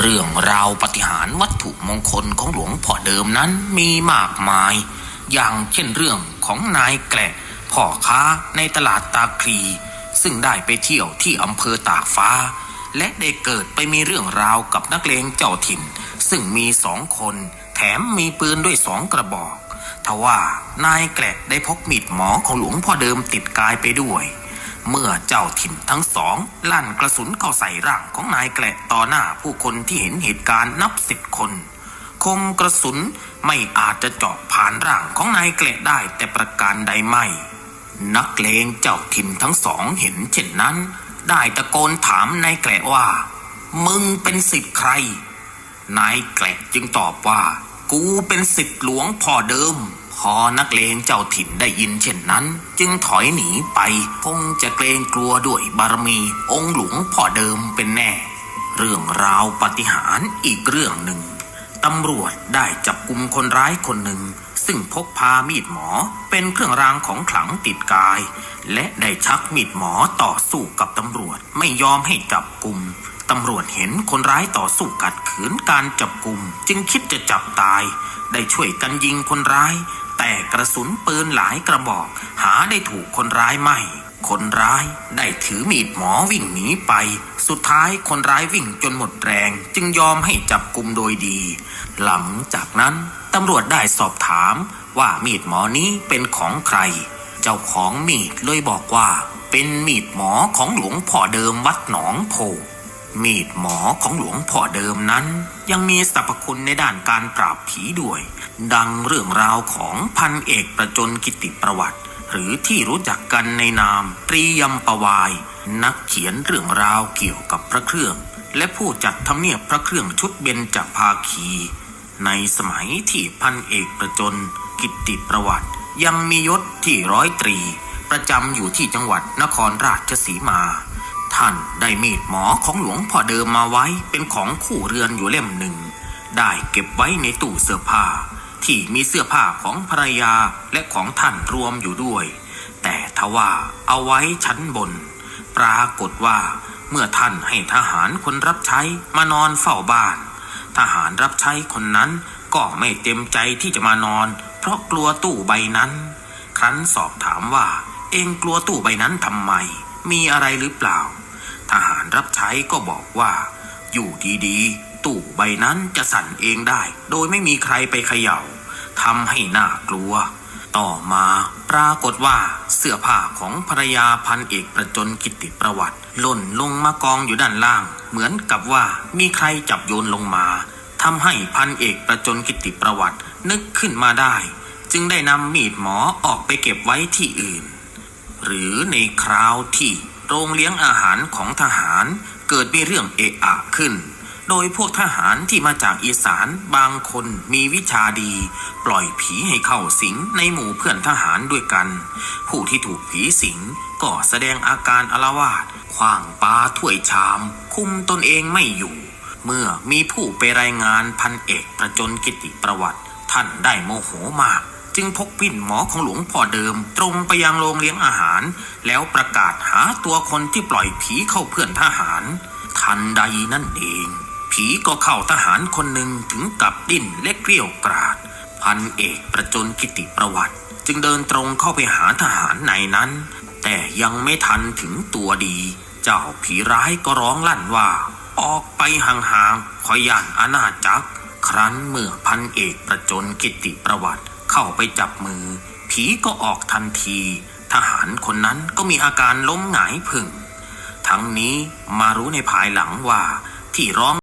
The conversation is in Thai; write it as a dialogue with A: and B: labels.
A: เรื่องราวปฏิหารวัตถุมงคลของหลวงพ่อเดิมนั้นมีมากมาย อย่างเช่นเรื่องของนายแกละพ่อค้าในตลาดตาคลี ซึ่งได้ไปเที่ยวที่อำเภอตากฟ้า และได้เกิดไปมีเรื่องราวกับนักเลงเจ้าถิ่น ซึ่งมีสองคน แถมมีปืนด้วยสองกระบอกทว่านายแกละได้พกมีดหมอของหลวงพ่อเดิมติดกายไปด้วย เมื่อเจ้าถิ่นทั้งสอง ลั่นกระสุนเข้าใส่ร่างของนายแกละต่อหน้าผู้คนที่เห็นเหตุการณ์นับสิบคน คมกระสุนไม่อาจจะเจาะผ่านร่างของนายแกละได้แต่ประการใดไม่ นักเลงเจ้าถิ่นทั้งสองเห็นเช่นนั้น ได้ตะโกนถามนายแกละว่า มึงเป็นสิทธิ์ใคร นายแกละจึงตอบว่า กูเป็นสิทธิ์หลวงพ่อเดิม พอนักเลงเจ้าถิ่นได้ยินเช่นนั้น จึงถอยหนีไปคงจะเกรงกลัวด้วยบารมีองค์หลวงพ่อเดิมเป็นแน่ เรื่องราวปฏิหารอีกเรื่องหนึ่งตำรวจได้จับกลุ่มคนร้ายคนหนึ่ง ซึ่งพกพามีดหมอเป็นเครื่องรางของขลังติดกาย และได้ชักมีดหมอต่อสู้กับตำรวจไม่ยอมให้จับกลุ่มตำรวจเห็นคนร้ายต่อสู้กัดขืนการจับกลุ่ม จึงคิดจะจับตาย ได้ช่วยกันยิงคนร้าย แต่กระสุนปืนหลายกระบอก หาได้ถูกคนร้ายไม่ คนร้ายได้ถือมีดหมอวิ่งหนีไป สุดท้ายคนร้ายวิ่งจนหมดแรง จึงยอมให้จับกลุ่มโดยดี หลังจากนั้นตำรวจได้สอบถามว่ามีดหมอนี้เป็นของใคร เจ้าของมีดเลยบอกว่า เป็นมีดหมอของหลวงพ่อเดิมวัดหนองโพ มีดหมอของหลวงพ่อเดิมนั้น ยังมีสรรพคุณในด้านการปราบผีด้วย ดังเรื่องราวของพันเอกประจนกิติประวัติ หรือที่รู้จักกันในนามตรียมปวาย นักเขียนเรื่องราวเกี่ยวกับพระเครื่อง และผู้จัดทำเนียบพระเครื่องชุดเบญจภาคี ในสมัยที่พันเอกประจนกิติประวัติ ยังมียศที่ร้อยตรี ประจำอยู่ที่จังหวัดนครราชสีมา ท่านได้มีดหมอของหลวงพ่อเดิมมาไว้เป็นของคู่เรือนอยู่เล่มหนึ่ง ได้เก็บไว้ในตู้เสื้อผ้า ที่มีเสื้อผ้าของภรรยาและของท่านรวมอยู่ด้วย แต่ทว่าเอาไว้ชั้นบน ปรากฏว่าเมื่อท่านให้ทหารคนรับใช้มานอนเฝ้าบ้าน ทหารรับใช้คนนั้นก็ไม่เต็มใจที่จะมานอน เพราะกลัวตู้ใบนั้น ครั้นสอบถามว่า เองกลัวตู้ใบนั้นทำไม มีอะไรหรือเปล่า ทหารรับใช้ก็บอกว่า อยู่ดีๆ ตู้ใบนั้นจะสั่นเองได้ โดยไม่มีใครไปเขย่าทำให้น่ากลัว ต่อมาปรากฏว่าเสื้อผ้าของภรรยาพันเอกประจนกิติประวัติหล่นลงมากองอยู่ด้านล่าง เหมือนกับว่ามีใครจับโยนลงมาทำให้พันเอกประจนกิติประวัตินึกขึ้นมาได้ จึงได้นำมีดหมอออกไปเก็บไว้ที่อื่น หรือในคราวที่ โรงเลี้ยงอาหารของทหารเกิดมีเรื่องเอะอะขึ้น โดยพวกทหารที่มาจากอีสานบางคนมีวิชาดี ปล่อยผีให้เข้าสิงในหมู่เพื่อนทหารด้วยกัน ผู้ที่ถูกผีสิงก็แสดงอาการอาละวาดขว้างปลาถ้วยชาม คุมตนเองไม่อยู่ เมื่อมีผู้ไปรายงานพันเอกประจนกิติประวัติ ท่านได้โมโหมาก จึงพกปิ้นหมอของหลวงพ่อเดิม ตรงไปยังโรงเลี้ยงอาหาร แล้วประกาศหาตัวคนที่ปล่อยผีเข้าเพื่อนทหาร ทันใดนั่นเอง ผีก็เข้าทหารคนหนึ่งถึงกับดิ้นและเกลี้ยวกราด พันเอกประจนกิติประวัติ จึงเดินตรงเข้าไปหาทหารในนั้น แต่ยังไม่ทันถึงตัวดี เจ้าผีร้ายก็ร้องลั่นว่า ออกไปห่างๆขอย่านอาณาจักรครั้นเมื่อพันเอกประจนกิติประวัติ เข้าไปจับมือ ผีก็ออกทันที ทหารคนนั้นก็มีอาการล้มหงายผึ่ง ทั้งนี้มารู้ในภายหลังว่าที่ร้อง